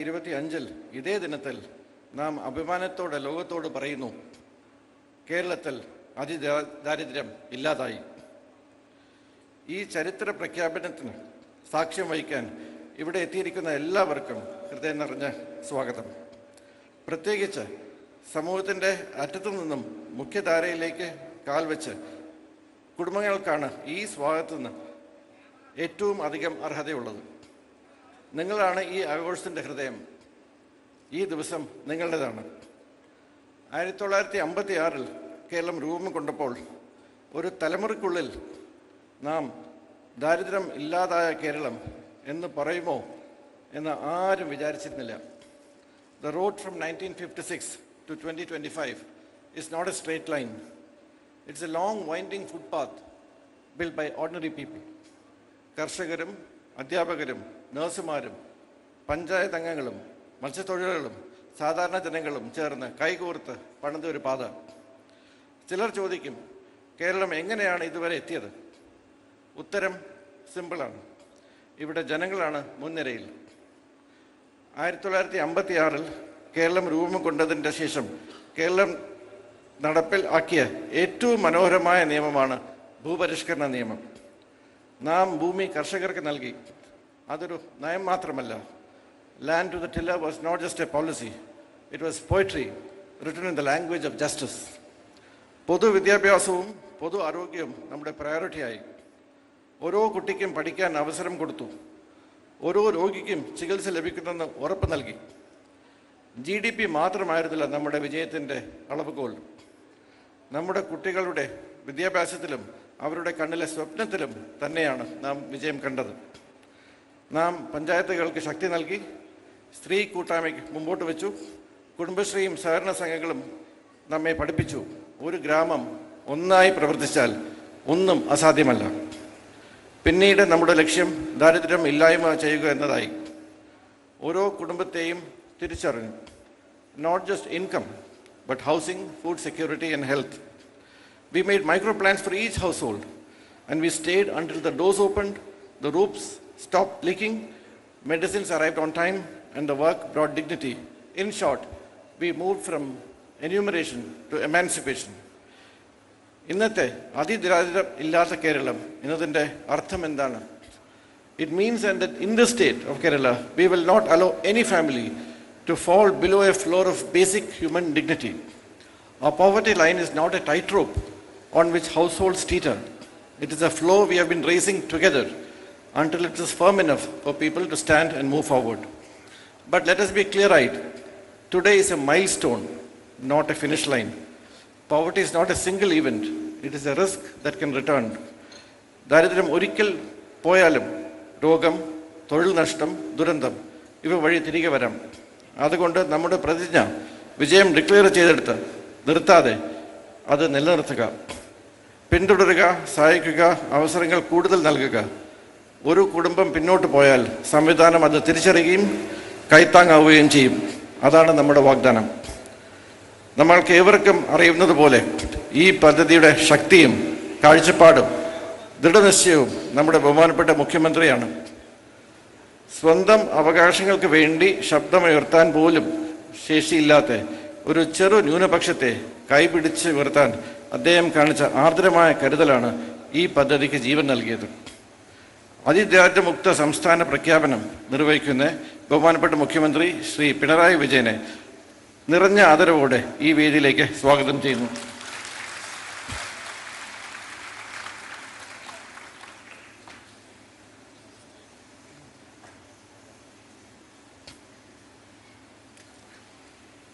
ഇരുപത്തി അഞ്ചിൽ ഇതേ ദിനത്തിൽ നാം അഭിമാനത്തോടെ ലോകത്തോട് പറയുന്നു കേരളത്തിൽ അതിദാരിദ്ര്യം ഇല്ലാതായി. ഈ ചരിത്ര പ്രഖ്യാപനത്തിന് സാക്ഷ്യം വഹിക്കാൻ ഇവിടെ എത്തിയിരിക്കുന്ന എല്ലാവർക്കും ഹൃദയം നിറഞ്ഞ സ്വാഗതം. പ്രത്യേകിച്ച് സമൂഹത്തിന്റെ അറ്റത്തു നിന്നും മുഖ്യധാരയിലേക്ക് കാൽവെച്ച് കുടുംബങ്ങൾക്കാണ് ഈ സ്വാഗതത്തിന് ഏറ്റവും അധികം അർഹതയുള്ളത്. നിങ്ങളാണ് ഈ ആഘോഷത്തിന്റെ ഹൃദയം. ഈ ദിവസം നിങ്ങളുടേതാണ്. ആയിരത്തി തൊള്ളായിരത്തി അമ്പത്തി ആറിൽ കേരളം രൂപം കൊണ്ടപ്പോൾ ഒരു തലമുറയ്ക്കുള്ളിൽ നാം ദാരിദ്ര്യം ഇല്ലാതായ കേരളം എന്ന് പറയുമോ എന്ന് ആരും വിചാരിച്ചിരുന്നില്ല. The road from nineteen fifty six to twenty twenty five is not a straight line it's a long winding footpath build by ordinary people കർഷകരും അധ്യാപകരും നഴ്സുമാരും പഞ്ചായത്ത് അംഗങ്ങളും മത്സ്യത്തൊഴിലാളികളും സാധാരണ ജനങ്ങളും ചേർന്ന് കൈകോർത്ത് പണിത ഒരു പാത. ചിലർ ചോദിക്കും കേരളം എങ്ങനെയാണ് ഇതുവരെ എത്തിയത്? ഉത്തരം സിമ്പിളാണ്. ഇവിടെ ജനങ്ങളാണ് മുൻനിരയിൽ. ആയിരത്തി തൊള്ളായിരത്തി അമ്പത്തി ആറിൽ കേരളം രൂപം കൊണ്ടതിന്റെ ശേഷം കേരളം നടപ്പിൽ ആക്കിയ ഏറ്റവും മനോഹരമായ നിയമമാണ് ഭൂപരിഷ്കരണ നിയമം. നാം ഭൂമി കർഷകർക്ക് നൽകി. അതൊരു നയം മാത്രമല്ല. Land to the tiller was not just a policy it was poetry written in the language of justice പൊതുവിദ്യാഭ്യാസവും പൊതു ആരോഗ്യവും നമ്മുടെ പ്രയോറിറ്റിയായി ഓരോ കുട്ടിക്കും പഠിക്കാൻ അവസരം കൊടുത്തു. ഓരോ രോഗിക്കും ചികിത്സ ലഭിക്കുന്നെന്ന് ഉറപ്പ് നൽകി. ജി ഡി പി മാത്രമായിരുന്നില്ല നമ്മുടെ വിജയത്തിന്റെ അളവുകോൽ. നമ്മുടെ കുട്ടികളുടെ വിദ്യാഭ്യാസത്തിലും അവരുടെ കണ്ണിലെ സ്വപ്നത്തിലും തന്നെയാണ് നാം വിജയം കണ്ടത്. നാം പഞ്ചായത്തുകൾക്ക് ശക്തി നൽകി സ്ത്രീ കൂട്ടായ്മയ്ക്ക് മുമ്പോട്ട് വെച്ചു. കുടുംബശ്രീയും സഹകരണ സംഘങ്ങളും നമ്മെ പഠിപ്പിച്ചു. ഒരു ഗ്രാമം ഒന്നായി പ്രവർത്തിച്ചാൽ ഒന്നും അസാധ്യമല്ല. പിന്നീട് നമ്മുടെ ലക്ഷ്യം ദാരിദ്ര്യം ഇല്ലായ്മ ചെയ്യുക എന്നതായി. ഓരോ കുടുംബത്തെയും തിരിച്ചറിഞ്ഞു. Not just income but housing food security and health we made micro plans for each household and we stayed until the doors opened, the roofs stopped leaking, medicines arrived on time, and the work brought dignity. In short, we moved from enumeration to emancipation. ഇന്നത്തെ അതിദാരിദ്ര്യം ഇല്ലാത്ത കേരളം എന്നതിൻ്റെ അർത്ഥം എന്താണ് it means and that in the state of Kerala we will not allow any family to fall below a floor of basic human dignity Our poverty line is not a tightrope on which households teeter. It is a floor we have been raising together until it is firm enough for people to stand and move forward. But let us be clear eyed. Today is a milestone, not a finish line. Poverty is not a single event, it is a risk that can return. ദാരിദ്ര്യം ഒരിക്കൽ പോയാലും രോഗം തൊഴിൽ നഷ്ടം ദുരന്തം ഇവ വഴി തിരികെ വരാം അതുകൊണ്ട് നമ്മുടെ പ്രതിജ്ഞ വിജയം ഡിക്ലെയർ ചെയ്തെടുത്ത് നിർത്താതെ അത് നിലനിർത്തുക പിന്തുടരുക സഹായിക്കുക അവസരങ്ങൾ കൂടുതൽ നൽകുക ഒരു കുടുംബം പിന്നോട്ട് പോയാൽ സംവിധാനം അത് തിരിച്ചറിയുകയും കൈത്താങ്ങാവുകയും ചെയ്യും. അതാണ് നമ്മുടെ വാഗ്ദാനം. നമ്മൾക്ക് ഏവർക്കും അറിയുന്നത് പോലെ ഈ പദ്ധതിയുടെ ശക്തിയും കാഴ്ചപ്പാടും ദൃഢനിശ്ചയവും നമ്മുടെ ബഹുമാനപ്പെട്ട മുഖ്യമന്ത്രിയാണ്. സ്വന്തം അവകാശങ്ങൾക്ക് വേണ്ടി ശബ്ദമുയർത്താൻ പോലും ശേഷിയില്ലാത്ത ഒരു ചെറു ന്യൂനപക്ഷത്തെ കൈപിടിച്ച് ഉയർത്താൻ അദ്ദേഹം കാണിച്ച ആർദ്രമായ കരുതലാണ് ഈ പദ്ധതിക്ക് ജീവൻ നൽകിയത്. അതിദാരിദ്ര്യമുക്ത സംസ്ഥാന പ്രഖ്യാപനം നിർവഹിക്കുന്ന ബഹുമാനപ്പെട്ട മുഖ്യമന്ത്രി ശ്രീ പിണറായി വിജയനെ നിറഞ്ഞ ആദരവോടെ ഈ വേദിയിലേക്ക് സ്വാഗതം ചെയ്യുന്നു.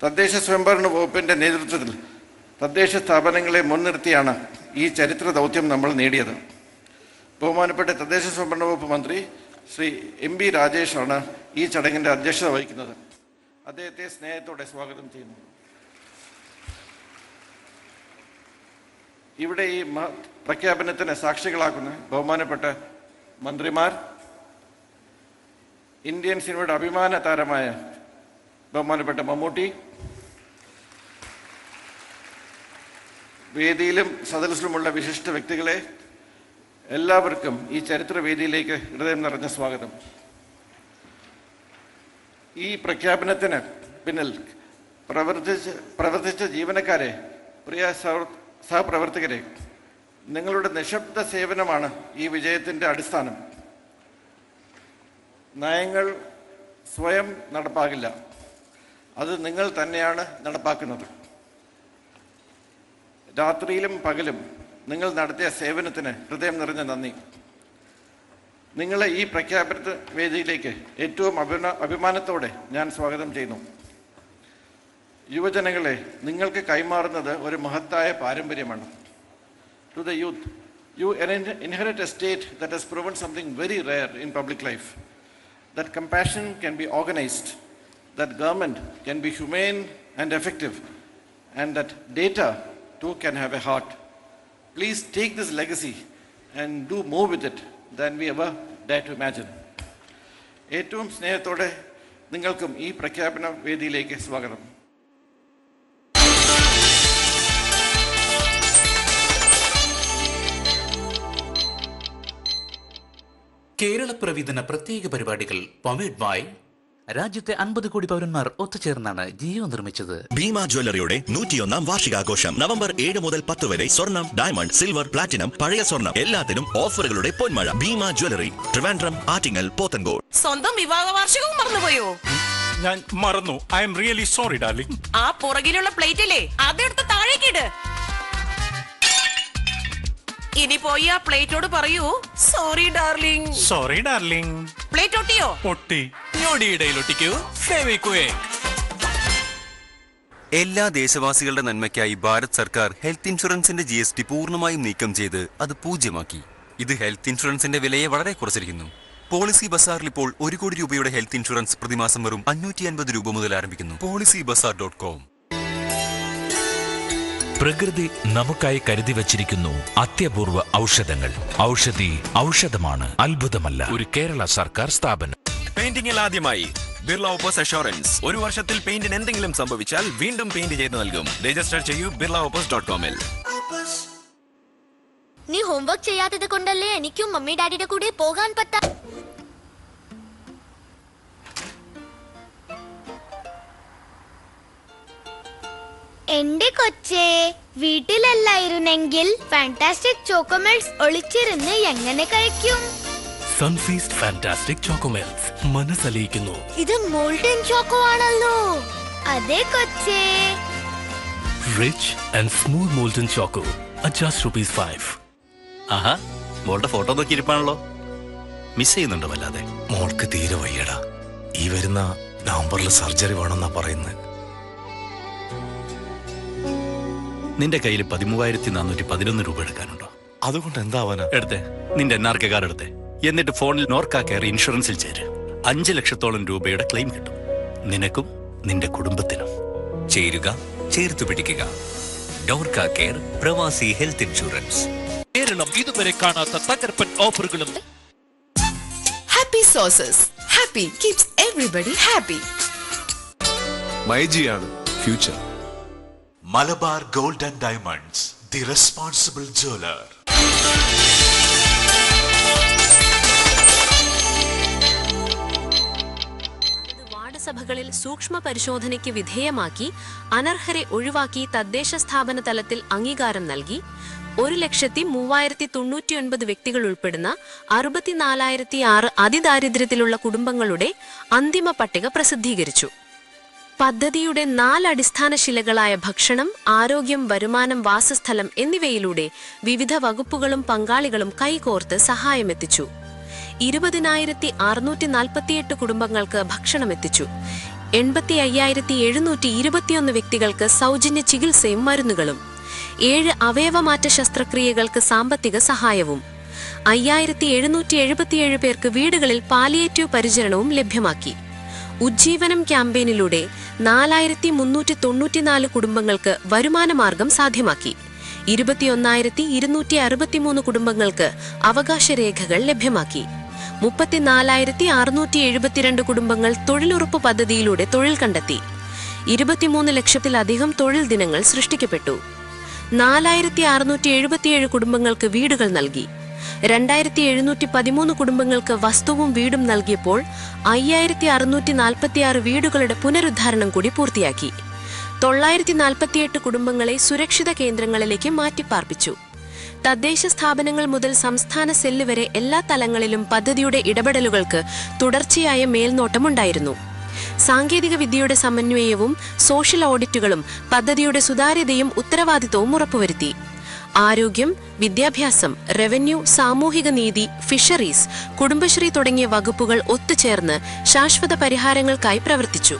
തദ്ദേശ സ്വയംഭരണ വകുപ്പിന്റെ നേതൃത്വത്തിൽ തദ്ദേശ സ്ഥാപനങ്ങളെ മുൻനിർത്തിയാണ് ഈ ചരിത്ര ദൗത്യം നമ്മൾ നേടിയത്. ബഹുമാനപ്പെട്ട തദ്ദേശ സ്വയംഭരണ വകുപ്പ് മന്ത്രി ശ്രീ എം ബി രാജേഷാണ് ഈ ചടങ്ങിന്റെ അധ്യക്ഷത വഹിക്കുന്നത്. അദ്ദേഹത്തെ സ്നേഹത്തോടെ സ്വാഗതം ചെയ്യുന്നു. ഇവിടെ ഈ പ്രഖ്യാപനത്തിന് സാക്ഷികളാക്കുന്ന ബഹുമാനപ്പെട്ട മന്ത്രിമാർ ഇന്ത്യൻ സിനിമയുടെ അഭിമാന താരമായ ബഹുമാനപ്പെട്ട മമ്മൂട്ടി വേദിയിലും സദസ്സിലുമുള്ള വിശിഷ്ട വ്യക്തികളെ എല്ലാവർക്കും ഈ ചരിത്രവേദിയിലേക്ക് ഹൃദയം നിറഞ്ഞ സ്വാഗതം. ഈ പ്രഖ്യാപനത്തിന് പിന്നിൽ പ്രവർത്തിച്ച് പ്രവർത്തിച്ച ജീവനക്കാരെ പ്രിയ സഹപ്രവർത്തകരെ നിങ്ങളുടെ നിശബ്ദ സേവനമാണ് ഈ വിജയത്തിന്റെ അടിസ്ഥാനം. നയങ്ങൾ സ്വയം നടപ്പാകില്ല. അത് നിങ്ങൾ തന്നെയാണ് നടപ്പാക്കുന്നത്. രാത്രിയിലും പകലും നിങ്ങൾ നടത്തിയ സേവനത്തിന് ഹൃദയം നിറഞ്ഞ നന്ദി. നിങ്ങളെ ഈ പ്രഖ്യാപന വേദിയിലേക്ക് ഏറ്റവും അഭിന അഭിമാനത്തോടെ ഞാൻ സ്വാഗതം ചെയ്യുന്നു. യുവജനങ്ങളെ നിങ്ങൾക്ക് കൈമാറുന്നത് ഒരു മഹത്തായ പാരമ്പര്യമാണ്. To the youth you inherit a state that has proven something very rare in public life that compassion can be organised that government can be humane and effective and that data too can have a heart. Please take this legacy and do more with it than we ever dare to imagine. ഏറ്റവും സ്നേഹത്തോടെ നിങ്ങൾക്കും ഈ പ്രഖ്യാപന വേദിയിലേക്ക് സ്വാഗതം കേരള പ്രവിധന പ്രത്യേക പരിപാടികൾ പമേഡ് by രാജ്യത്തെ അൻപത് കോടി പൗരന്മാർ ഒത്തുചേർന്നാണ് ജിയോ നിർമ്മിച്ചത്. ഭീമ ജ്വല്ലറിയുടെ നൂറ്റിയൊന്നാം വാർഷികാഘോഷം നവംബർ ഏഴ് മുതൽ പത്ത് വരെ സ്വർണം ഡയമണ്ട് സിൽവർ പ്ലാറ്റിനം പഴയ സ്വർണം എല്ലാത്തിനും ഓഫറുകളുടെ പൊന്മഴ. ഭീമ ജ്വല്ലറി ട്രിവാൻഡ്രം ആറ്റിങ്ങൽ പോത്തൻകോട്. സ്വന്തം വിവാഹ വാർഷികവും മറന്നുപോയോ? ഞാൻ മറന്നു. I M really sorry darling ആ പുറകിലുള്ള പ്ലേറ്റില്ലേ അതെടുത്ത് താഴേക്കിട് ഇനി പോയി ആ പ്ലേറ്റോട് പറയൂ. Sorry darling sorry darling plate ഒട്ടിയോ പൊട്ടി. ഞൊടിയിടയിൽ ഒട്ടിക്കൂ ഫെവിക്വേ. എല്ലാ ദേശവാസികളുടെ നന്മയ്ക്കായി ഭാരത് സർക്കാർ ഹെൽത്ത് ഇൻഷുറൻസിന്റെ ജി എസ് ടി പൂർണമായും നീക്കം ചെയ്ത് അത് പൂജ്യമാക്കി. ഇത് ഹെൽത്ത് ഇൻഷുറൻസിന്റെ വിലയെ വളരെ കുറച്ചിരിക്കുന്നു. പോളിസി ബസാറിൽ ഇപ്പോൾ ഒരു കോടി രൂപയുടെ ഹെൽത്ത് ഇൻഷുറൻസ് പ്രതിമാസം വെറും അഞ്ഞൂറ്റി അൻപത് രൂപ മുതൽ ആരംഭിക്കുന്നു. Policybazaar dot com. പ്രകൃതി നമുക്കായി കരുതി വച്ചിരിക്കുന്നു അത്യപൂർവ ഔഷധങ്ങൾ. ഔഷധി ഔഷധമാണ്. അത്ഭുതമല്ല. ഒരു കേരള സർക്കാർ സ്ഥാപനം. പെയിന്റിംഗിൽ ആദ്യമായി ബിർള ഓപ്പസ് അഷുറൻസ് ഒരു വർഷത്തിൽ പെയിന്റിന് എന്തെങ്കിലും സംഭവിച്ചാൽ വീണ്ടും പെയിന്റ് ചെയ്ത് നൽകും. രജിസ്റ്റർ ചെയ്യൂ ബിർള ഓപ്പസ് ഡോട്ട് കോമിൽ നീ ഹോംവർക്ക് ചെയ്യാത്തത് കൊണ്ടല്ലേ എനിക്കും മമ്മി ഡാഡിയുടെ കൂടെ പോകാൻ പറ്റാ എന്റെ കൊച്ചേ വീട്ടിലല്ലായിരുന്നെങ്കിൽ ഫാന്റാസ്റ്റിക് ചോക്കോമെൽസ് ഒളിച്ചിരുന്ന് എങ്ങനെ കഴിക്കും? സൺഫീസ്റ്റ് ഫാന്റാസ്റ്റിക് ചോക്കോമെൽസ് മനസ്സലിയിക്കുന്നു. ഇത് മോൾഡൻ ചോക്കോ ആണല്ലോ. അതെ കൊച്ചേ. Rich and smooth molten choco just rupees five ആഹാ മോളുടെ ഫോട്ടോ നോക്കി ഇരിപ്പാണല്ലോ. മിസ് ചെയ്യുന്നുണ്ടോ വല്ലാതെ? മോൾക്ക് തീരെ വയ്യടാ. ഈ വരുന്ന നവംബറിൽ സർജറി വേണമെന്നാ പറയുന്നത് നിന്റെ കയ്യിൽ പതിമൂവായിരത്തി നാനൂറ്റി പതിനൊന്ന് രൂപ എടുക്കാനുണ്ടോ? അതുകൊണ്ട് എന്താവാനാ എടുത്തേ. നിന്റെ എൻ ആർ കെ കാർഡ് എടുത്തേ. എന്നിട്ട് ഫോണിൽ നോർക്ക കയറി ഇൻഷുറൻസിൽ ചേര്. അഞ്ച് ലക്ഷത്തോളം രൂപയുടെ ക്ലെയിം കിട്ടും. നിനക്കും നിന്റെ കുടുംബത്തിനും. ചേരുക ചേർത്തു പിടിക്കുക. Norka care Pravasi health insurance Keralam ഇതുവരെ കാണാത്ത തകർപ്പൻ ഓഫറുകളും. Happy sauces happy keeps everybody happy മൈജിയാണ് future Malabar gold and diamonds the responsible jeweller സഭകളിൽ സൂക്ഷ്മ പരിശോധനയ്ക്ക് വിധേയമാക്കി അനർഹരെ ഒഴിവാക്കി തദ്ദേശ സ്ഥാപന തലത്തിൽ അംഗീകാരം നൽകി ഒരു ലക്ഷത്തി മൂവായിരത്തി തൊണ്ണൂറ്റിയൊൻപത് വ്യക്തികൾ ഉൾപ്പെടുന്ന അറുപത്തിനാലായിരത്തി ആറ് അതിദാരിദ്ര്യത്തിലുള്ള കുടുംബങ്ങളുടെ അന്തിമ പട്ടിക പ്രസിദ്ധീകരിച്ചു. പദ്ധതിയുടെ നാല് അടിസ്ഥാന ശിലകളായ ഭക്ഷണം ആരോഗ്യം വരുമാനം വാസസ്ഥലം എന്നിവയിലൂടെ വിവിധ വകുപ്പുകളും പങ്കാളികളും കൈകോർത്ത് സഹായമെത്തിച്ചു. ഇരുപതിനായിരത്തി അറുന്നൂറ്റി നാൽപ്പത്തിയെട്ട് കുടുംബങ്ങൾക്ക് ഭക്ഷണമെത്തിച്ചു. എൺപത്തി അയ്യായിരത്തി എഴുന്നൂറ്റി ഇരുപത്തിയൊന്ന് വ്യക്തികൾക്ക് സൗജന്യ ചികിത്സയും മരുന്നുകളും. ഏഴ് അവയവമാറ്റ ശസ്ത്രക്രിയകൾക്ക് സാമ്പത്തിക സഹായവും. അയ്യായിരത്തി എഴുന്നൂറ്റി എഴുപത്തിയേഴ് പേർക്ക് വീടുകളിൽ പാലിയേറ്റീവ് പരിചരണവും ലഭ്യമാക്കി. ഉജ്ജീവനം ക്യാമ്പയിനിലൂടെ നാലായിരത്തി മുന്നൂറ്റി തൊണ്ണൂറ്റിനാല് കുടുംബങ്ങൾക്ക് വരുമാനമാർഗം സാധ്യമാക്കി. ഇരുപത്തിയൊന്നായിരത്തി ഇരുന്നൂറ്റി അറുപത്തിമൂന്ന് കുടുംബങ്ങൾക്ക് അവകാശ രേഖകൾ ലഭ്യമാക്കി. മുപ്പത്തിനാലായിരത്തി അറുന്നൂറ്റി എഴുപത്തിരണ്ട് കുടുംബങ്ങൾ തൊഴിലുറപ്പ് പദ്ധതിയിലൂടെ തൊഴിൽ കണ്ടെത്തി. ഇരുപത്തിമൂന്ന് ലക്ഷത്തിലധികം തൊഴിൽ ദിനങ്ങൾ സൃഷ്ടിക്കപ്പെട്ടു. നാലായിരത്തി അറുന്നൂറ്റി എഴുപത്തിയേഴ് കുടുംബങ്ങൾക്ക് വീടുകൾ നൽകി. രണ്ടായിരത്തി എഴുന്നൂറ്റി പതിമൂന്ന് കുടുംബങ്ങൾക്ക് വസ്തുവും വീടും നൽകിയപ്പോൾ അയ്യായിരത്തി അറുന്നൂറ്റി നാൽപ്പത്തിയാറ് വീടുകളുടെ പുനരുദ്ധാരണം കൂടി പൂർത്തിയാക്കി. തൊള്ളായിരത്തി നാൽപ്പത്തിയെട്ട് കുടുംബങ്ങളെ സുരക്ഷിത കേന്ദ്രങ്ങളിലേക്ക് മാറ്റിപ്പാർപ്പിച്ചു. തദ്ദേശ സ്ഥാപനങ്ങൾ മുതൽ സംസ്ഥാന സെല്ല് വരെ എല്ലാ തലങ്ങളിലും പദ്ധതിയുടെ ഇടപെടലുകൾക്ക് തുടർച്ചയായ മേൽനോട്ടമുണ്ടായിരുന്നു. സാങ്കേതിക വിദ്യയുടെ സമന്വയവും സോഷ്യൽ ഓഡിറ്റുകളും പദ്ധതിയുടെ സുതാര്യതയും ഉത്തരവാദിത്തവും ഉറപ്പുവരുത്തി. ആരോഗ്യം വിദ്യാഭ്യാസം റവന്യൂ സാമൂഹിക നീതി ഫിഷറീസ് കുടുംബശ്രീ തുടങ്ങിയ വകുപ്പുകൾ ഒത്തുചേർന്ന് ശാശ്വത പരിഹാരങ്ങൾക്കായി പ്രവർത്തിച്ചു.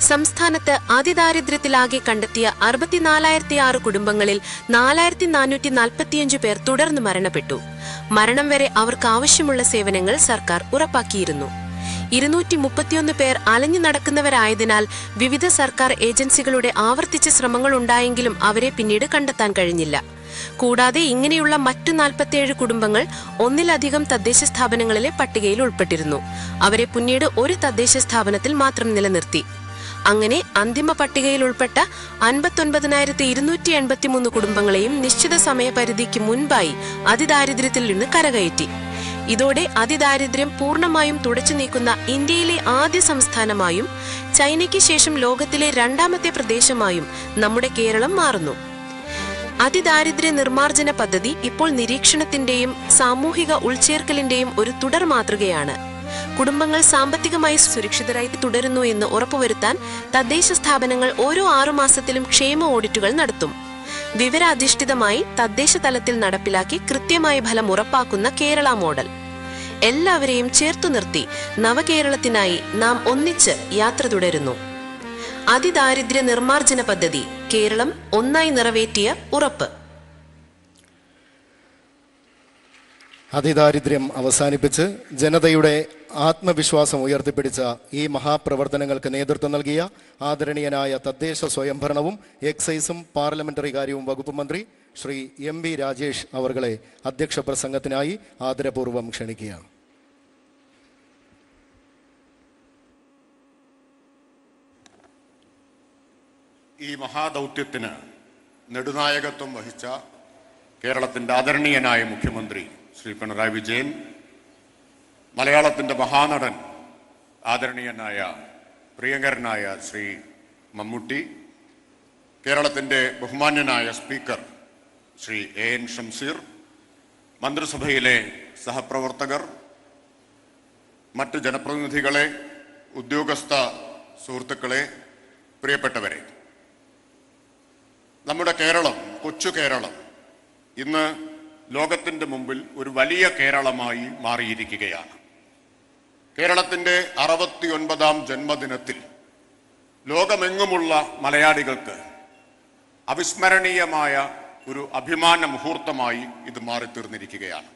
സംസ്ഥാനത്ത് അതിദാരിദ്ര്യത്തിലാകെ കണ്ടെത്തിയ അറുപത്തിനാലായിരത്തി ആറ് കുടുംബങ്ങളിൽ നാലായിരത്തി നാനൂറ്റി നാൽപ്പത്തിയഞ്ച് പേർ തുടർന്ന് മരണപ്പെട്ടു. മരണം വരെ അവർക്ക് ആവശ്യമുള്ള സേവനങ്ങൾ സർക്കാർ ഉറപ്പാക്കിയിരുന്നു. ഇരുന്നൂറ്റി മുപ്പത്തിയൊന്ന് പേർ അലഞ്ഞു നടക്കുന്നവരായതിനാൽ വിവിധ സർക്കാർ ഏജൻസികളുടെ ആവർത്തിച്ച ശ്രമങ്ങൾ ഉണ്ടായെങ്കിലും അവരെ പിന്നീട് കണ്ടെത്താൻ കഴിഞ്ഞില്ല. കൂടാതെ ഇങ്ങനെയുള്ള മറ്റു നാൽപ്പത്തിയേഴ് കുടുംബങ്ങൾ ഒന്നിലധികം തദ്ദേശ സ്ഥാപനങ്ങളിലെ പട്ടികയിൽ ഉൾപ്പെട്ടിരുന്നു. അവരെ പിന്നീട് ഒരു തദ്ദേശ സ്ഥാപനത്തിൽ മാത്രം നിലനിർത്തി. അങ്ങനെ അന്തിമ പട്ടികയിൽ ഉൾപ്പെട്ട അൻപത്തൊൻപതിനായിരത്തി ഇരുന്നൂറ്റി എൺപത്തിമൂന്ന് കുടുംബങ്ങളെയും നിശ്ചിത സമയപരിധിക്ക് മുൻപായി അതിദാരിദ്ര്യത്തിൽ നിന്ന് കരകയറ്റി. ഇതോടെ അതിദാരിദ്ര്യം പൂർണമായും തുടച്ചു നീക്കുന്ന ഇന്ത്യയിലെ ആദ്യ സംസ്ഥാനമായും ചൈനയ്ക്ക് ശേഷം ലോകത്തിലെ രണ്ടാമത്തെ പ്രദേശമായും നമ്മുടെ കേരളം മാറുന്നു. അതിദാരിദ്ര്യ നിർമ്മാർജന പദ്ധതി ഇപ്പോൾ നിരീക്ഷണത്തിന്റെയും സാമൂഹിക ഉൾച്ചേർക്കലിന്റെയും ഒരു തുടർ മാതൃകയാണ്. കുടുംബങ്ങൾ സാമ്പത്തികമായി സുരക്ഷിതരായി തുടരുന്നു എന്ന് ഉറപ്പുവരുത്താൻ തദ്ദേശ സ്ഥാപനങ്ങൾ ഓരോ ആറുമാസത്തിലും ക്ഷേമ ഓഡിറ്റുകൾ നടത്തും. വിവരാധിഷ്ഠിതമായി തദ്ദേശ തലത്തിൽ നടപ്പിലാക്കി കൃത്യമായ ഫലം ഉറപ്പാക്കുന്ന കേരള മോഡൽ. എല്ലാവരെയും ചേർത്തു നിർത്തി നവകേരളത്തിനായി നാം ഒന്നിച്ച് യാത്ര തുടരുന്നു. അതിദാരിദ്ര്യ നിർമ്മാർജന പദ്ധതി കേരളം ഒന്നായി നിറവേറ്റിയ ഉറപ്പ്. അതിദാരിദ്ര്യം അവസാനിപ്പിച്ച് ജനതയുടെ ആത്മവിശ്വാസം ഉയർത്തിപ്പിടിച്ച ഈ മഹാപ്രവർത്തനങ്ങൾക്ക് നേതൃത്വം നൽകിയ ആദരണീയനായ തദ്ദേശ സ്വയംഭരണവും എക്സൈസും പാർലമെന്ററി കാര്യവും വകുപ്പ് മന്ത്രി ശ്രീ എം വി രാജേഷ് അവർകളെ അധ്യക്ഷ പ്രസംഗത്തിനായി ആദരപൂർവം ക്ഷണിക്കുകയാണ്. ഈ മഹാദൗത്യത്തിന് നെടുനായകത്വം വഹിച്ച കേരളത്തിന്റെ ആദരണീയനായ മുഖ്യമന്ത്രി ശ്രീ പിണറായി വിജയൻ മലയാളത്തിന്റെ മഹാനടൻ ആദരണീയനായ പ്രിയങ്കരനായ ശ്രീ മമ്മൂട്ടി കേരളത്തിന്റെ ബഹുമാന്യനായ speaker Shri A N Shamseer മന്ത്രിസഭയിലെ സഹപ്രവർത്തകർ മറ്റ് ജനപ്രതിനിധികളെ ഉദ്യോഗസ്ഥ സുഹൃത്തുക്കളെ പ്രിയപ്പെട്ടവരെ. നമ്മുടെ കേരളം കൊച്ചു കേരളം ഇന്ന് ലോകത്തിന്റെ മുമ്പിൽ ഒരു വലിയ കേരളമായി മാറിയിരിക്കുകയാണ്. കേരളത്തിന്റെ അറുപത്തിയൊൻപതാം ജന്മദിനത്തിൽ ലോകമെങ്ങുമുള്ള മലയാളികൾക്ക് അവിസ്മരണീയമായ ഒരു അഭിമാന മുഹൂർത്തമായി ഇത് മാറിത്തീർന്നിരിക്കുകയാണ്.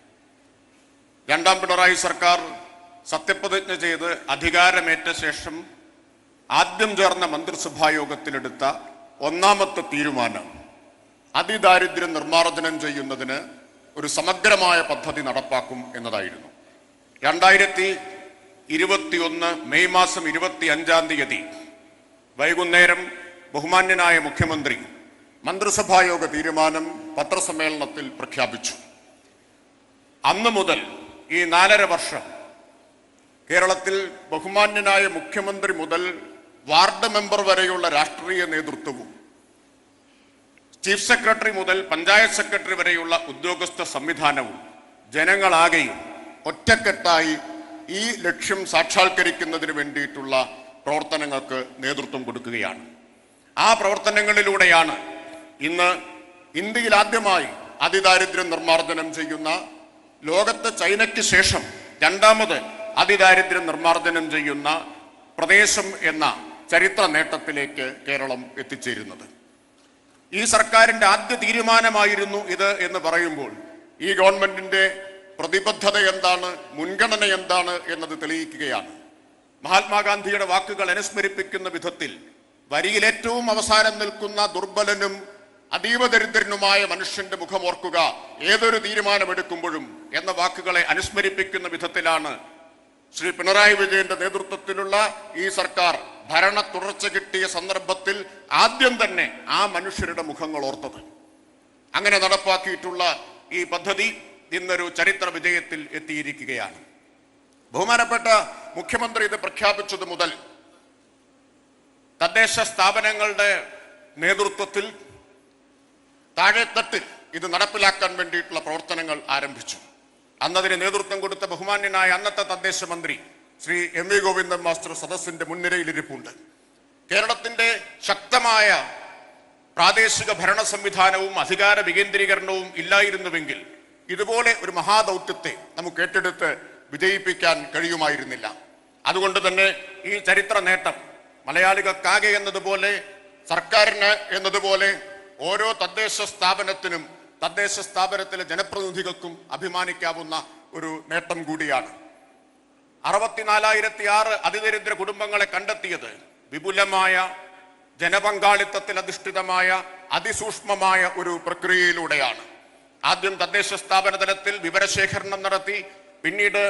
രണ്ടാം പിണറായി സർക്കാർ സത്യപ്രതിജ്ഞ ചെയ്ത് അധികാരമേറ്റ ശേഷം ആദ്യം ചേർന്ന മന്ത്രിസഭാ യോഗത്തിലെടുത്ത ഒന്നാമത്തെ തീരുമാനം അതിദാരിദ്ര്യം നിർമ്മാർജനം ചെയ്യുന്നതിന് ഒരു സമഗ്രമായ പദ്ധതി നടപ്പാക്കും എന്നതായിരുന്നു. രണ്ടായിരത്തി ഇരുപത്തിയൊന്ന് മെയ് മാസം ഇരുപത്തി അഞ്ചാം തീയതി വൈകുന്നേരം ബഹുമാന്യനായ മുഖ്യമന്ത്രി മന്ത്രിസഭായോഗ തീരുമാനം പത്രസമ്മേളനത്തിൽ പ്രഖ്യാപിച്ചു. അന്ന് മുതൽ ഈ നാലര വർഷം കേരളത്തിൽ ബഹുമാന്യനായ മുഖ്യമന്ത്രി മുതൽ വാർഡ് മെമ്പർ വരെയുള്ള രാഷ്ട്രീയ നേതൃത്വവും ചീഫ് സെക്രട്ടറി മുതൽ പഞ്ചായത്ത് സെക്രട്ടറി വരെയുള്ള ഉദ്യോഗസ്ഥ സംവിധാനവും ജനങ്ങളാകെയും ഒറ്റക്കെട്ടായി ഈ ലക്ഷ്യം സാക്ഷാത്കരിക്കുന്നതിന് വേണ്ടിയിട്ടുള്ള പ്രവർത്തനങ്ങൾക്ക് നേതൃത്വം കൊടുക്കുകയാണ്. ആ പ്രവർത്തനങ്ങളിലൂടെയാണ് ഇന്ന് ഇന്ത്യയിൽ ആദ്യമായി അതിദാരിദ്ര്യം നിർമ്മാർജനം ചെയ്യുന്ന ലോകത്ത് ചൈനയ്ക്ക് ശേഷം രണ്ടാമത് അതിദാരിദ്ര്യം നിർമ്മാർജനം ചെയ്യുന്ന പ്രദേശം എന്ന ചരിത്ര നേട്ടത്തിലേക്ക് കേരളം എത്തിച്ചേരുന്നത്. ഈ സർക്കാരിന്റെ ആദ്യ തീരുമാനമായിരുന്നു ഇത് എന്ന് പറയുമ്പോൾ ഈ ഗവൺമെന്റിന്റെ പ്രതിബദ്ധത എന്താണ് മുൻഗണന എന്താണ് എന്നത് തെളിയിക്കുകയാണ്. മഹാത്മാഗാന്ധിയുടെ വാക്കുകൾ അനുസ്മരിപ്പിക്കുന്ന വിധത്തിൽ വരിയിൽ ഏറ്റവും അവസാനം നിൽക്കുന്ന ദുർബലനും അതീവ ദരിദ്രനുമായ മനുഷ്യന്റെ മുഖമോർക്കുക ഏതൊരു തീരുമാനമെടുക്കുമ്പോഴും എന്ന വാക്കുകളെ അനുസ്മരിപ്പിക്കുന്ന വിധത്തിലാണ് ശ്രീ പിണറായി വിജയന്റെ നേതൃത്വത്തിലുള്ള ഈ സർക്കാർ ഭരണ തുടർച്ച കിട്ടിയ സന്ദർഭത്തിൽ ആദ്യം തന്നെ ആ മനുഷ്യരുടെ മുഖങ്ങൾ ഓർത്തത്. അങ്ങനെ നടപ്പാക്കിയിട്ടുള്ള ഈ പദ്ധതി ഇന്നൊരു ചരിത്ര വിജയത്തിൽ എത്തിയിരിക്കുകയാണ്. ബഹുമാനപ്പെട്ട മുഖ്യമന്ത്രി ഇത് പ്രഖ്യാപിച്ചത് മുതൽ തദ്ദേശ സ്ഥാപനങ്ങളുടെ നേതൃത്വത്തിൽ താഴെത്തട്ടിൽ ഇത് നടപ്പിലാക്കാൻ വേണ്ടിയിട്ടുള്ള പ്രവർത്തനങ്ങൾ ആരംഭിച്ചു. അന്നതിന് നേതൃത്വം കൊടുത്ത ബഹുമാന്യനായ അന്നത്തെ തദ്ദേശ മന്ത്രി Shri M V Govindan master സദസ്സിന്റെ മുൻനിരയിലിരിപ്പുണ്ട്. കേരളത്തിന്റെ ശക്തമായ പ്രാദേശിക ഭരണ സംവിധാനവും അധികാര വികേന്ദ്രീകരണവും ഇല്ലായിരുന്നുവെങ്കിൽ ഇതുപോലെ ഒരു മഹാദൗത്യത്തെ നമുക്ക് ഏറ്റെടുത്ത് വിജയിപ്പിക്കാൻ കഴിയുമായിരുന്നില്ല. അതുകൊണ്ട് തന്നെ ഈ ചരിത്ര നേട്ടം മലയാളികൾക്കാകെ എന്നതുപോലെ സർക്കാരിന് എന്നതുപോലെ ഓരോ തദ്ദേശ സ്ഥാപനത്തിനും തദ്ദേശ സ്ഥാപനത്തിലെ ജനപ്രതിനിധികൾക്കും അഭിമാനിക്കാവുന്ന ഒരു നേട്ടം കൂടിയാണ്. അറുപത്തിനാലായിരത്തി ആറ് അതിദരിദ്ര കുടുംബങ്ങളെ കണ്ടെത്തിയത് വിപുലമായ ജനപങ്കാളിത്തത്തിൽ അധിഷ്ഠിതമായ അതിസൂക്ഷ്മമായ ഒരു പ്രക്രിയയിലൂടെയാണ്. ആദ്യം തദ്ദേശ സ്ഥാപന തലത്തിൽ വിവരശേഖരണം നടത്തി പിന്നീട്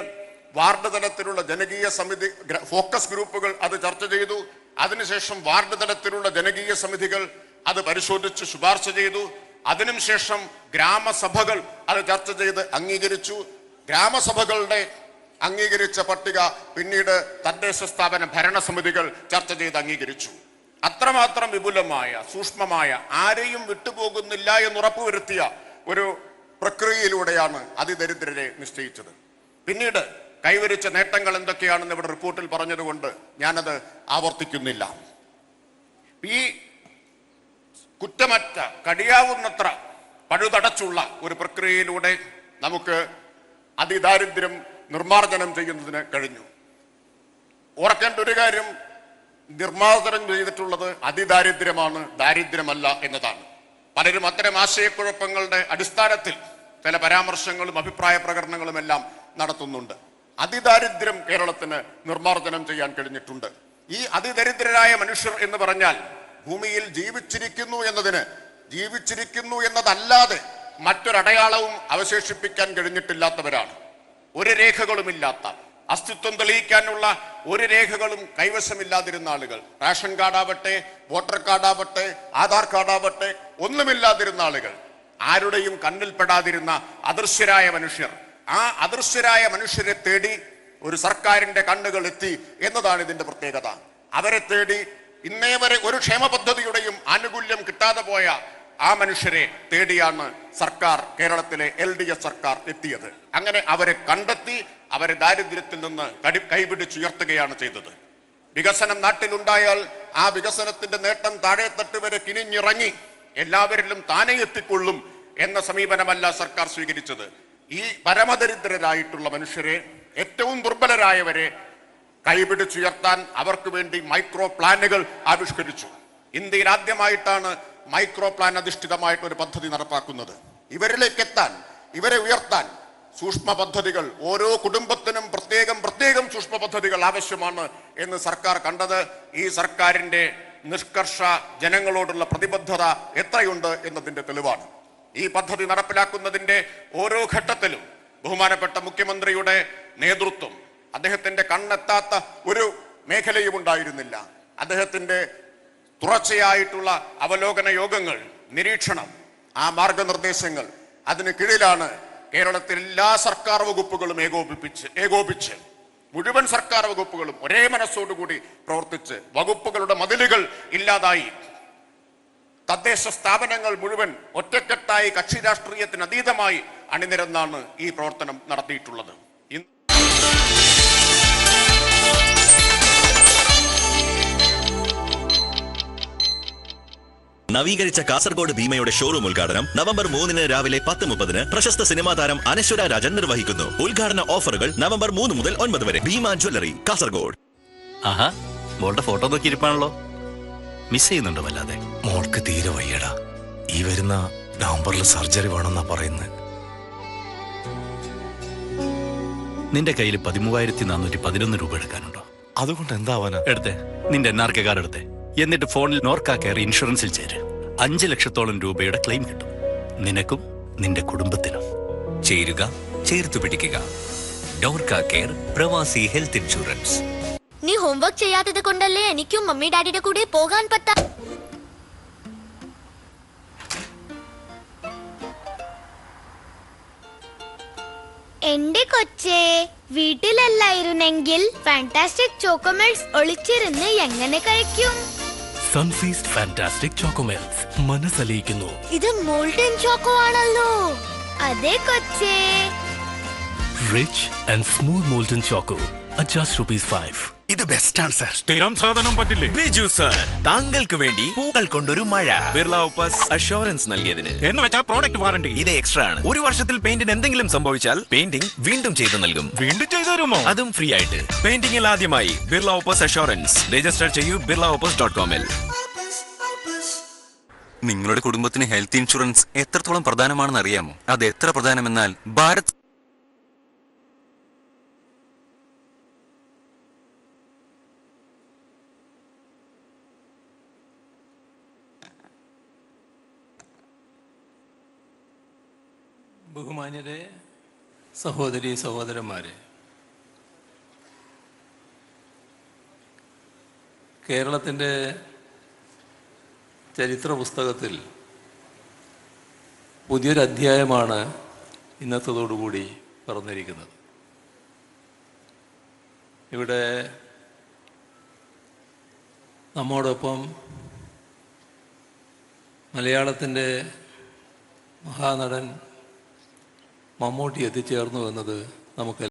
വാർഡ് തലത്തിലുള്ള ജനകീയ സമിതി ഫോക്കസ് ഗ്രൂപ്പുകൾ അത് ചർച്ച ചെയ്തു. അതിനുശേഷം വാർഡ് തലത്തിലുള്ള ജനകീയ സമിതികൾ അത് പരിശോധിച്ച് ശുപാർശ ചെയ്തു. അതിനുശേഷം ഗ്രാമസഭകൾ അത് ചർച്ച ചെയ്ത് അംഗീകരിച്ചു. ഗ്രാമസഭകളുടെ അംഗീകരിച്ച പട്ടിക പിന്നീട് തദ്ദേശ സ്ഥാപന ഭരണസമിതികൾ ചർച്ച ചെയ്ത് അംഗീകരിച്ചു. അത്രമാത്രം വിപുലമായ സൂക്ഷ്മമായ ആരെയും വിട്ടുപോകുന്നില്ല എന്ന് ഉറപ്പുവരുത്തിയ ഒരു പ്രക്രിയയിലൂടെയാണ് അതിദരിദ്രരെ നിശ്ചയിച്ചത്. പിന്നീട് കൈവരിച്ച നേട്ടങ്ങൾ എന്തൊക്കെയാണെന്ന് ഇവിടെ റിപ്പോർട്ടിൽ പറഞ്ഞതുകൊണ്ട് ഞാനത് ആവർത്തിക്കുന്നില്ല. ഈ കുറ്റമറ്റ കടിയാവുന്നത്ര പഴുതടച്ചുള്ള ഒരു പ്രക്രിയയിലൂടെ നമുക്ക് അതിദാരിദ്ര്യം നിർമ്മാർജനം ചെയ്യുന്നതിന് കഴിഞ്ഞു. ഓർക്കേണ്ട ഒരു കാര്യം നിർമ്മാർജനം ചെയ്തിട്ടുള്ളത് അതിദാരിദ്ര്യമാണ് ദാരിദ്ര്യമല്ല എന്നതാണ്. പലരും അത്തരം ആശയക്കുഴപ്പങ്ങളുടെ അടിസ്ഥാനത്തിൽ ചില പരാമർശങ്ങളും അഭിപ്രായ പ്രകടനങ്ങളും എല്ലാം നടത്തുന്നുണ്ട്. അതിദാരിദ്ര്യം കേരളത്തിന് നിർമ്മാർജനം ചെയ്യാൻ കഴിഞ്ഞിട്ടുണ്ട്. ഈ അതിദരിദ്രരായ മനുഷ്യർ എന്ന് പറഞ്ഞാൽ ഭൂമിയിൽ ജീവിച്ചിരിക്കുന്നു എന്നതിന് ജീവിച്ചിരിക്കുന്നു എന്നതല്ലാതെ മറ്റൊരടയാളവും അവശേഷിപ്പിക്കാൻ കഴിഞ്ഞിട്ടില്ലാത്തവരാണ്. ഒരു രേഖകളുമില്ലാത്ത അസ്തിത്വം തെളിയിക്കാനുള്ള ഒരു രേഖകളും കൈവശമില്ലാതിരുന്ന ആളുകൾ റേഷൻ കാർഡാവട്ടെ വോട്ടർ കാർഡാവട്ടെ ആധാർ കാർഡാവട്ടെ ഒന്നുമില്ലാതിരുന്ന ആളുകൾ ആരുടെയും കണ്ണിൽപ്പെടാതിരുന്ന അദൃശ്യരായ മനുഷ്യർ. ആ അദൃശ്യരായ മനുഷ്യരെ തേടി ഒരു സർക്കാരിന്റെ കണ്ണുകൾ എത്തി എന്നതാണ് ഇതിന്റെ പ്രത്യേകത. അവരെ തേടി ഇന്നേ വരെ ഒരു ക്ഷേമ പദ്ധതിയുടെയും ആനുകൂല്യം കിട്ടാതെ പോയ ആ മനുഷ്യരെ തേടിയാണ് സർക്കാർ കേരളത്തിലെ എൽ ഡി എഫ് സർക്കാർ എത്തിയത്. അങ്ങനെ അവരെ കണ്ടെത്തി അവരെ ദാരിദ്ര്യത്തിൽ നിന്ന് കടി കൈപിടിച്ചുയർത്തുകയാണ് ചെയ്തത്. വികസനം നാട്ടിലുണ്ടായാൽ ആ വികസനത്തിന്റെ നേട്ടം താഴെത്തട്ട് വരെ കിനിഞ്ഞിറങ്ങി എല്ലാവരിലും താനെ എത്തിക്കൊള്ളും എന്ന സമീപനമല്ല സർക്കാർ സ്വീകരിച്ചത്. ഈ പരമദരിദ്രരായിട്ടുള്ള മനുഷ്യരെ ഏറ്റവും ദുർബലരായവരെ കൈപിടിച്ചുയർത്താൻ അവർക്ക് വേണ്ടി മൈക്രോ പ്ലാനുകൾ ആവിഷ്കരിച്ചു. ഇന്ത്യയിൽ ആദ്യമായിട്ടാണ് മൈക്രോ പ്ലാൻ അധിഷ്ഠിതമായിട്ട് ഒരു പദ്ധതി നടപ്പാക്കുന്നത്. ഇവരിലേക്ക് എത്താൻ ഇവരെ ഉയർത്താൻ സൂക്ഷ്മ പദ്ധതികൾ ഓരോ കുടുംബത്തിനും പ്രത്യേകം പ്രത്യേകം സൂക്ഷ്മ പദ്ധതികൾ ആവശ്യമാണ് എന്ന് സർക്കാർ കണ്ടത്. ഈ സർക്കാരിന്റെ നിഷ്കർഷ ജനങ്ങളോടുള്ള പ്രതിബദ്ധത എത്രയുണ്ട് എന്നതിന്റെ തെളിവാണ്. ഈ പദ്ധതി നടപ്പിലാക്കുന്നതിന്റെ ഓരോ ഘട്ടത്തിലും ബഹുമാനപ്പെട്ട മുഖ്യമന്ത്രിയുടെ നേതൃത്വം അദ്ദേഹത്തിന്റെ കണ്ണെത്താത്ത ഒരു മേഖലയും ഉണ്ടായിരുന്നില്ല അദ്ദേഹത്തിന്റെ തുടർച്ചയായിട്ടുള്ള അവലോകന യോഗങ്ങൾ നിരീക്ഷണം ആ മാർഗനിർദ്ദേശങ്ങൾ അതിന് കീഴിലാണ് കേരളത്തിലെ എല്ലാ സർക്കാർ വകുപ്പുകളും ഏകോപിപ്പിച്ച് ഏകോപിച്ച് മുഴുവൻ സർക്കാർ വകുപ്പുകളും ഒരേ മനസ്സോടുകൂടി പ്രവർത്തിച്ച് വകുപ്പുകളുടെ മതിലുകൾ ഇല്ലാതായി. തദ്ദേശ സ്ഥാപനങ്ങൾ മുഴുവൻ ഒറ്റക്കെട്ടായി കക്ഷി രാഷ്ട്രീയത്തിന് അതീതമായി അണിനിരന്നാണ് ഈ പ്രവർത്തനം നടത്തിയിട്ടുള്ളത്. നവീകരിച്ച കാസർഗോഡ് ഭീമയുടെ ഷോറൂം ഉദ്ഘാടനം നവംബർ മൂന്നിന് രാവിലെ പത്ത് മുപ്പതിന് പ്രശസ്ത സിനിമാ താരം അനശ്വര രാജൻ നിർവഹിക്കുന്നു. ഉദ്ഘാടന ഓഫറുകൾ നവംബർ മൂന്ന് മുതൽ ഒൻപത് വരെ. ഭീമ ജ്വല്ലറി കാസർഗോഡ്. ആഹാ മോളുടെ ഫോട്ടോ നോക്കി ഇരിപ്പാണല്ലോ. മിസ് ചെയ്യുന്നുണ്ടോ വല്ലാതെ. മോൾക്ക് തീരെ വയ്യടാ. ഈ വരുന്ന നവംബറിൽ സർജറി വേണമെന്നാ പറയുന്നത് നിന്റെ കയ്യിൽ പതിമൂവായിരത്തി നാനൂറ്റി പതിനൊന്ന് രൂപ എടുക്കാനുണ്ടോ? അതുകൊണ്ട് എന്താവാനാ എടുത്തേ. നിന്റെ എൻ ആർ കെ കാർഡ് എടുത്തേ. എന്നിട്ട് ഫോണിൽ നോർക്ക കെയർ ഇൻഷുറൻസിൽ ചേര്. അഞ്ച് ലക്ഷത്തോളം രൂപയുടെ ക്ലെയിം കിട്ടും. നിനക്കും നിന്റെ കുടുംബത്തിനും. ചേരുക ചേർത്തു പിടിക്കുക. Norka care Pravasi health insurance. നീ ഹോംവർക്ക് ചെയ്യാത്തത് കൊണ്ടല്ലേ എനിക്കും മമ്മി ഡാഡിയുടെ കൂടെ പോകാൻ പറ്റാ എന്റെ കൊച്ചേ വീട്ടിലല്ലായിരുന്നെങ്കിൽ ഫാന്റാസ്റ്റിക് ചോക്കോമേഴ്സ് ഒളിച്ചിരുന്ന് എങ്ങനെ കഴിക്കും? സൺഫീസ്റ്റ് ഫാന്റാസ്റ്റിക് ചോക്കോമെൽസ് മനസ്സലിയിക്കുന്നു. ഇത് മോൾട്ടൻ ചോക്കോ ആണല്ലോ. അതെ കൊച്ചേ. Rich and smooth molten choco adjust rupees five ഇത് ബെസ്റ്റ് ആണ് സർ. സ്ഥിരം സാധനം പറ്റില്ലേ? ബിജു സർ. താങ്കൾക്ക് വേണ്ടി പൂക്കൾ കൊണ്ടൊരു മഴ. ബിർള ഓപ്പസ് അഷുറൻസ് നൽകിയതിന്. എന്ന് വെച്ചാൽ പ്രോഡക്റ്റ് വാറണ്ടി ഇത് എക്സ്ട്രാ ആണ്. ഒരു വർഷത്തിൽ പെയിന്റിന് എന്തെങ്കിലും സംഭവിച്ചാൽ പെയിന്റിംഗ് വീണ്ടും ചെയ്തു നൽകും. വീണ്ടും ചെയ്തു തരുമോ? അതും ഫ്രീ ആയിട്ട്. പെയിന്റിംഗിൽ ആദ്യമായി ബിർള ഓപ്പസ് അഷുറൻസ് രജിസ്റ്റർ ചെയ്യൂ ബിർള ഓപ്പസ് ഡോട്ട് കോമിൽ നിങ്ങളുടെ കുടുംബത്തിന് ഹെൽത്ത് ഇൻഷുറൻസ് എത്രത്തോളം പ്രധാനമാണെന്ന് അറിയാമോ? അത് എത്ര പ്രധാനമെന്നാൽ ഭാരത് ബഹുമാന്യരെ സഹോദരി സഹോദരന്മാരെ കേരളത്തിന്റെ ചരിത്ര പുസ്തകത്തിൽ പുതിയൊരു അധ്യായമാണ് ഇന്നത്തതോടുകൂടി പറഞ്ഞിരിക്കുന്നത്. ഇവിടെ നമ്മോടൊപ്പം മലയാളത്തിന്റെ മഹാനടൻ മമ്മൂട്ടി എത്തിച്ചേർന്നു എന്നത് നമുക്ക്